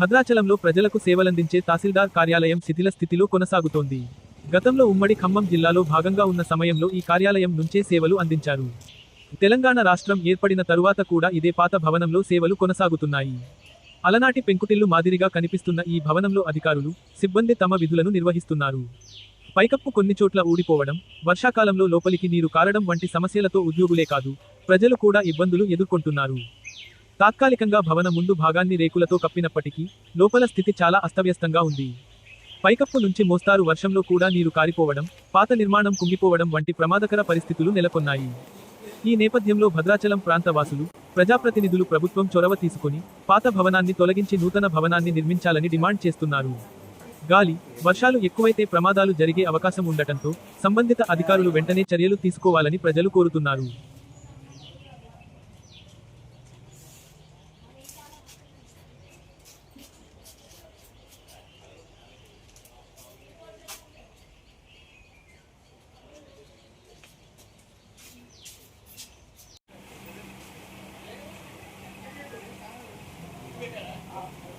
భద్రాచలంలో ప్రజలకు సేవలందించే తహసీల్దార్ కార్యాలయం శిథిల స్థితిలో కొనసాగుతోంది. గతంలో ఉమ్మడి ఖమ్మం జిల్లాలో భాగంగా ఉన్న సమయంలో ఈ కార్యాలయం నుంచే సేవలు అందించారు. తెలంగాణ రాష్ట్రం ఏర్పడిన తరువాత కూడా ఇదే పాత భవనంలో సేవలు కొనసాగుతున్నాయి. అలనాటి పెంకుటిల్లు మాదిరిగా కనిపిస్తున్న ఈ భవనంలో అధికారులు సిబ్బంది తమ విధులను నిర్వహిస్తున్నారు. పైకప్పు కొన్ని చోట్ల ఊడిపోవడం వర్షాకాలంలో లోపలికి నీరు కారడం వంటి సమస్యలతో ఉద్యోగులే కాదు ప్రజలు కూడా ఇబ్బందులు ఎదుర్కొంటున్నారు. తాత్కాలికంగా భవన ముందు భాగాన్ని రేకులతో కప్పినప్పటికీ లోపల స్థితి చాలా అస్తవ్యస్తంగా ఉంది. పైకప్పు నుంచి మోస్తారు వర్షంలో కూడా నీరు కారిపోవడం పాత నిర్మాణం కుంగిపోవడం వంటి ప్రమాదకర పరిస్థితులు నెలకొన్నాయి. ఈ నేపథ్యంలో భద్రాచలం ప్రాంత వాసులు ప్రజాప్రతినిధులు ప్రభుత్వం చొరవ తీసుకొని పాత భవనాన్ని తొలగించి నూతన భవనాన్ని నిర్మించాలని డిమాండ్ చేస్తున్నారు. గాలి వర్షాలు ఎక్కువైతే ప్రమాదాలు జరిగే అవకాశం ఉండటంతో సంబంధిత అధికారులు వెంటనే చర్యలు తీసుకోవాలని ప్రజలు కోరుతున్నారు. Yeah.